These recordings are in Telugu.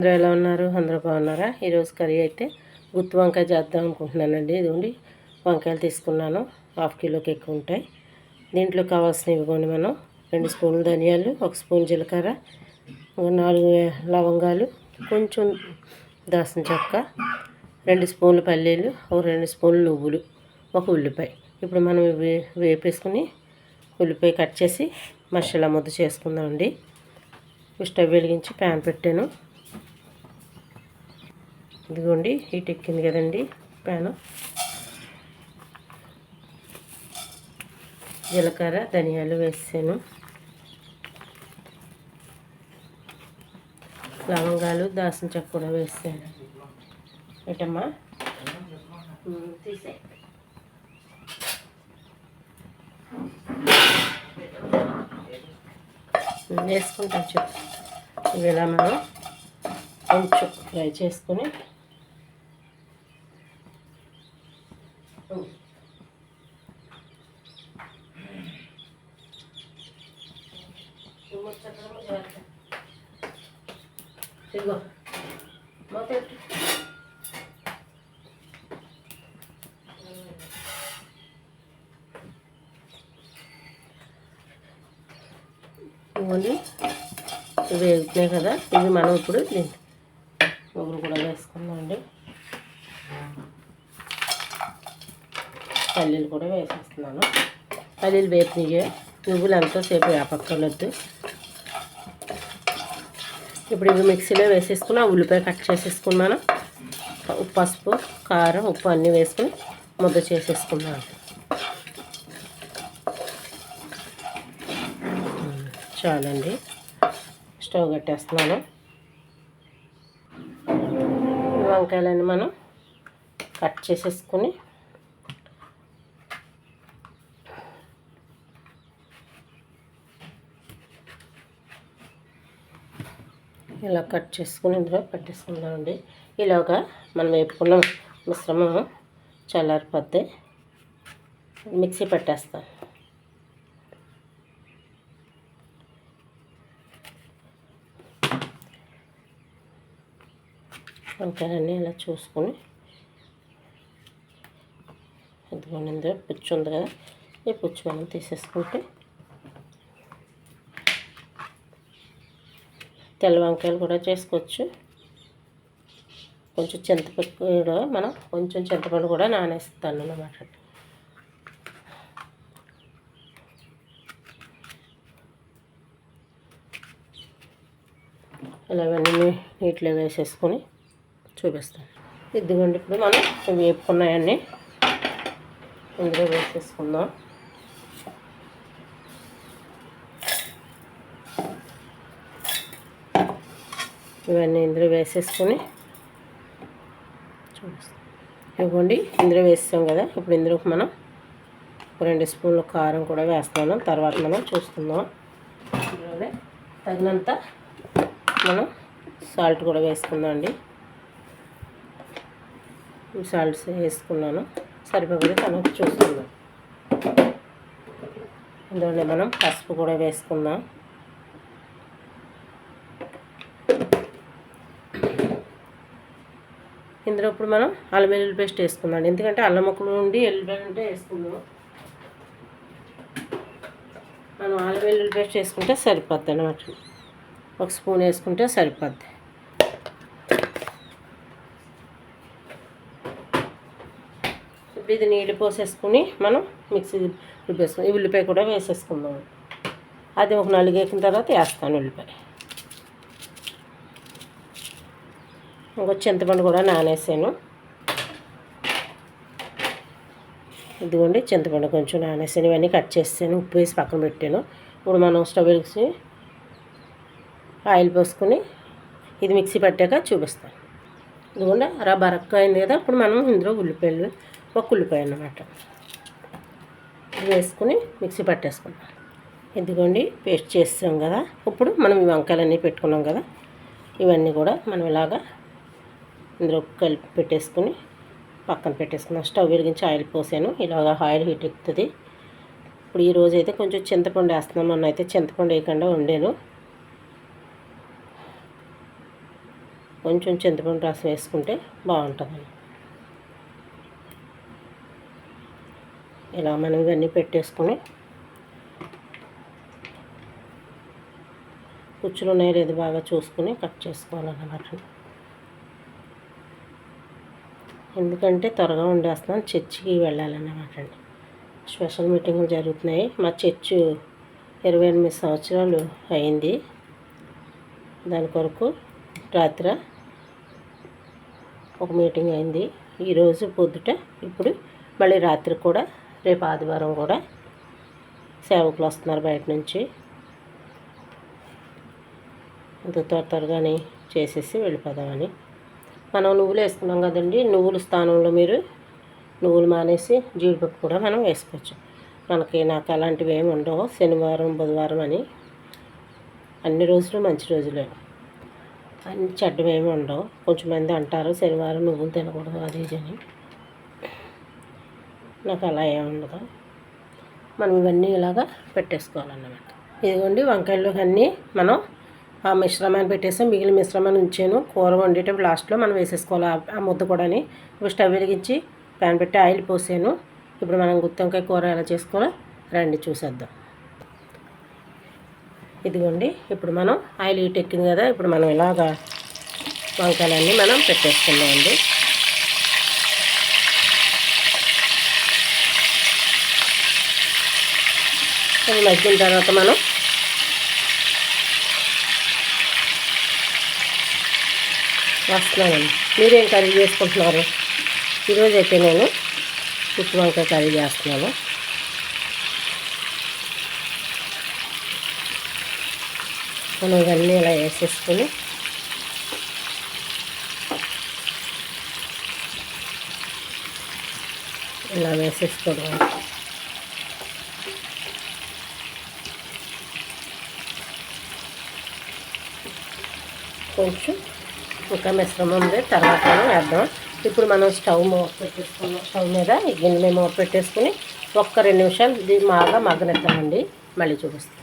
అందరూ ఎలా ఉన్నారు? అందరూ బాగున్నారా? ఈరోజు కర్రీ అయితే గుత్తి వంకాయ చేద్దాం అనుకుంటున్నానండి. ఇదిగోండి వంకాయలు తీసుకున్నాను. హాఫ్ కిలోకి ఎక్కువ ఉంటాయి. దీంట్లో కావాల్సినవి ఇవ్వండి మనం. రెండు స్పూన్లు ధనియాలు ఒక స్పూన్ జీలకర్ర నాలుగు లవంగాలు కొంచెం దాసిన చెక్క రెండు స్పూన్లు పల్లీలు ఒక రెండు స్పూన్లు నువ్వులు ఒక ఉల్లిపాయ. ఇప్పుడు మనం ఇవి వేపేసుకుని ఉల్లిపాయ కట్ చేసి మసాలా ముద్ద చేసుకుందామండి. స్టవ్ వెలిగించి ప్యాన్ పెట్టాను. ఇదిగోండి హీట్ ఎక్కింది కదండి ప్యాను. జీలకర్ర ధనియాలు వేసాను. లవంగాలు దాసిన చెక్క కూడా వేసాను. ఏటమ్మా? తీసే వేసుకుంటాం చెప్పు ఇవి ఇలా మనం కొంచెం ఫ్రై చేసుకొని. ఇదిగో. మూత ఇవ్వండి ఇవి వేగుతున్నాయి కదా. ఇవి మనం ఇప్పుడు ఒకరు కూడా వేసుకుందామండి. పల్లీలు కూడా వేసేస్తున్నాను. పల్లీలు వేపినవి నువ్వులు ఎంతోసేపు వేపక్కర్లేదు. ఇప్పుడు ఇవి మిక్సీలో వేసేసుకుని ఆ ఉల్లిపాయ కట్ చేసేసుకున్నాను. ఉప్పు పసుపు కారం ఉప్పు అన్నీ వేసుకుని ముద్ద చేసేసుకున్నాను. చాలండి. స్టవ్ కట్టేస్తున్నాను. వంకాయలన్నీ మనం కట్ చేసేసుకుని ఇలా కట్ చేసుకుని ఇందులో పెట్టేసుకుందామండి. ఇలాగా మనం వేపుకున్న మిశ్రమం చల్లారిపోద్ది మిక్సీ పెట్టేస్తాను వంకాయలన్నీ ఇలా చూసుకొని. ఇదిగోండి ఇందులో పుచ్చు ఉంది కదా ఈ పుచ్చు మనం తీసేసుకుంటే తెల్ల వంకాయలు కూడా చేసుకోవచ్చు. కొంచెం చింతపండు కూడా మనం కొంచెం చింతపండు కూడా నానేస్తాను అన్నమాట. ఇలా ఇవన్నీ నీటిలో వేసేసుకొని చూపిస్తాను. ఇదిగోండి ఇప్పుడు మనం వేపుకున్నాయన్నీ ఇందులో వేసేసుకుందాం. ఇవన్నీ ఇందులో వేసేసుకొని ఇవ్వండి. ఇందులో వేస్తాం కదా. ఇప్పుడు ఇందులో మనం రెండు స్పూన్ల కారం కూడా వేస్తున్నాను. తర్వాత మనం చూసుకుందాం ఇందులోనే తగినంత మనం సాల్ట్ కూడా వేసుకుందాం అండి సాల్ట్స్ వేసుకున్నాను. సరిపోయి తనకు చూసుకుందాం ఇందులోనే మనం పసుపు కూడా వేసుకుందాం. ఇందులో ఇప్పుడు మనం అల్లం వెల్లుల్లి పేస్ట్ వేసుకుందాం. ఎందుకంటే అల్లం ముక్కలు నుండి ఎల్లుల్లి ఉంటే వేసుకుందాం. మనం అల్లం వెల్లుల్లి పేస్ట్ వేసుకుంటే సరిపోద్ది అన్నమాట. ఒక స్పూన్ వేసుకుంటే సరిపోద్ది. ఇప్పుడు ఇది నీళ్ళు పోసేసుకుని మనం మిక్సీ రుబ్బేసుకుందాం ఈ ఉల్లిపాయ కూడా వేసేసుకుందాం. అది ఒక నలుగు తర్వాత వేస్తాను ఉల్లిపాయ. ఇంకో చింతపండు కూడా నానేసాను. ఇదిగోండి చింతపండు కొంచెం నానేసాను. ఇవన్నీ కట్ చేసాను ఉప్పు వేసి పక్కన పెట్టాను. ఇప్పుడు మనం స్టవ్ వేసి ఆయిల్ పోసుకొని ఇది మిక్సీ పట్టాక చూపిస్తాను. ఇదిగోండి రా బరక్క అయింది కదా ఇప్పుడు మనం ఇందులో ఉల్లిపాయలు ఒక ఉల్లిపాయ అన్నమాట ఇది వేసుకుని మిక్సీ పట్టేసుకుంటాం ఇదిగోండి పేస్ట్ చేస్తాం కదా. ఇప్పుడు మనం ఈ వంకాయలన్నీ పెట్టుకున్నాం కదా ఇవన్నీ కూడా మనం ఇలాగా ఇందులో కలిపి పెట్టేసుకుని పక్కన పెట్టేసుకున్నాను స్టవ్ వెలిగించి ఆయిల్ పోసాను. ఇలాగ ఆయిల్ హీట్ ఎక్కుతుంది ఇప్పుడు ఈ అయితే కొంచెం చింతపండు వేస్తున్నాను మొన్న అయితే చింతపండు వేయకుండా వండాను. కొంచెం చింతపండు రసం వేసుకుంటే బాగుంటుందండి ఇలా మనం ఇవన్నీ పెట్టేసుకొని కుచ్చులు ఉన్నాయో లేదు బాగా చూసుకుని కట్ చేసుకోవాలన్నమాట. ఎందుకంటే త్వరగా ఉండేస్తున్నాను. చర్చికి వెళ్ళాలన్నమాట అండి. స్పెషల్ మీటింగులు జరుగుతున్నాయి. మా చర్చ్ ఇరవై ఎనిమిది సంవత్సరాలు అయింది. దాని కొరకు రాత్రి ఒక మీటింగ్ అయింది. ఈరోజు పొద్దుట ఇప్పుడు మళ్ళీ రాత్రి కూడా రేపు ఆదివారం కూడా సేవకులు వస్తున్నారు బయట నుంచి. అంత త్వర త్వరగానే చేసేసి వెళ్ళిపోదామని. మనం నువ్వులు వేసుకున్నాం కదండి నువ్వుల స్థానంలో మీరు నువ్వులు మానేసి జీడిపప్పు కూడా మనం వేసుకోవచ్చు. మనకి నాకు అలాంటివి ఏమి ఉండవు శనివారం బుధవారం అని. అన్ని రోజులు మంచి రోజులే. అన్ని చెడ్డవేమి ఉండవు. కొంచెం మంది అంటారు శనివారం నువ్వులు తినకూడదు అది ఇది అని. నాకు అలా ఏమి ఉండదు. మనం ఇవన్నీ ఇలాగా పెట్టేసుకోవాలన్నమాట. ఇదిగోండి వంకాయలు అన్నీ మనం ఆ మిశ్రమాన్ని పెట్టేసి మిగిలిన మిశ్రమాన్ని ఉంచాను. కూర వండేటప్పుడు లాస్ట్లో మనం వేసేసుకోవాలి ఆ- ముద్ద కూడాని. ఇప్పుడు స్టవ్ వెలిగించి ప్యాన్ పెట్టి ఆయిల్ పోసాను. ఇప్పుడు మనం గుత్తి వంకాయ కూర ఎలా చేసుకోవాలో రండి చూసేద్దాం. ఇదిగోండి ఇప్పుడు మనం ఆయిల్ హీట్ ఎక్కింది కదా ఇప్పుడు మనం ఇలాగా వంకాయలన్నీ మనం పెట్టేసుకున్నామండి అది మగ్గిన తర్వాత మనం వస్తున్నామండి మీరేం కర్రీ చేసుకుంటున్నారు? ఈరోజు అయితే నేను ఉప్పు వంకాయ కర్రీ చేస్తున్నాను. మనం ఇవన్నీ ఇలా వేసేసుకొని ఇలా వేసేసుకోవడం. కొంచెం ఇంకా మిశ్రమం ఉంది. తర్వాత వేద్దాం. ఇప్పుడు మనం స్టవ్ మూత పెట్టేసుకున్నాం. స్టవ్ మీద ఈ గిన్నె మూత పెట్టేసుకుని ఒక్క రెండు నిమిషాలు ఇది బాగా మగ్గనిద్దామండి. మళ్ళీ చూపిస్తాం.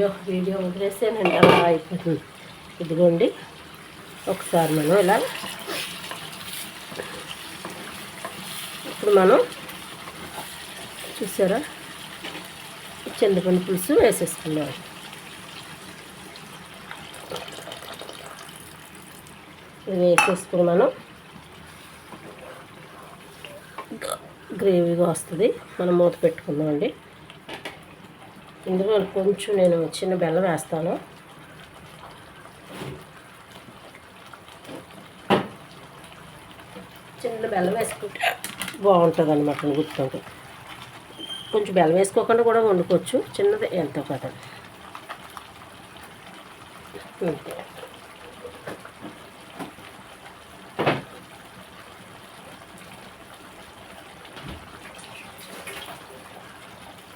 అయ్యో వీడియో వదిలేసానండి అలా అయిపోతుంది. ఇదిగోండి ఒకసారి మనం ఇలా ఇప్పుడు మనం చూసారా? చింతపండు పులుసు వేసేసుకున్నాం ఇది వేసేసుకుని మనం గ్రేవీగా వస్తుంది. మనం మూత పెట్టుకుందామండి. ఇందులో కొంచెం నేను చిన్న బెల్లం వేస్తాను. చిన్న బెల్లం వేసుకుంటే బాగుంటుంది అనమాట గుర్తుంటే. కొంచెం బెల్లం వేసుకోకుండా కూడా వండుకోవచ్చు. చిన్నది ఎంతో కదా అంతే.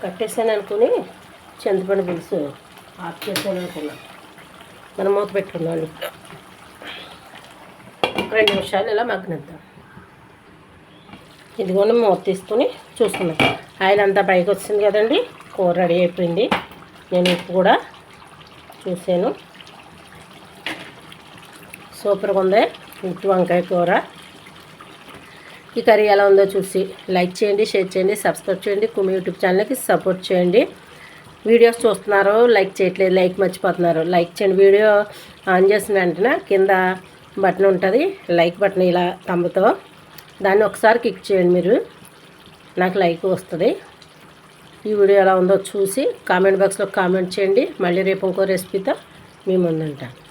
కట్టేసాను అనుకుని చింతపండు పులుసు ఆఫ్ చేసాను అనుకున్నా మనం మూత పెట్టుకున్నాం రెండు నిమిషాలు ఇలా మగ్గనిద్దాం. ఇదిగోండి మూత తీసుకుని చూస్తున్నాం ఆయిల్ అంతా పైకి వచ్చింది కదండి కూర రెడీ అయిపోయింది. నేను ఉప్పు కూడా చూసాను. సూపర్గా ఉంది. ఉప్పు వంకాయ కూర. ఈ కర్రీ ఎలా ఉందో చూసి లైక్ చేయండి షేర్ చేయండి సబ్స్క్రైబ్ చేయండి. కుమి యూట్యూబ్ ఛానల్కి సపోర్ట్ చేయండి. వీడియోస్ చూస్తున్నారు లైక్ చేయట్లేదు లైక్ మర్చిపోతున్నారు. లైక్ చేయండి వీడియో ఆన్ చేసిన వెంటనే కింద బటన్ ఉంటుంది లైక్ బటన్ ఇలా తమ్ముతో దాన్ని ఒకసారి క్లిక్ చేయండి మీరు. నాకు లైక్ వస్తుంది. ఈ వీడియో ఎలా ఉందో చూసి కామెంట్ బాక్స్లో కామెంట్ చేయండి. మళ్ళీ రేపు ఇంకో రెసిపీతో మీ ముందుంటాను.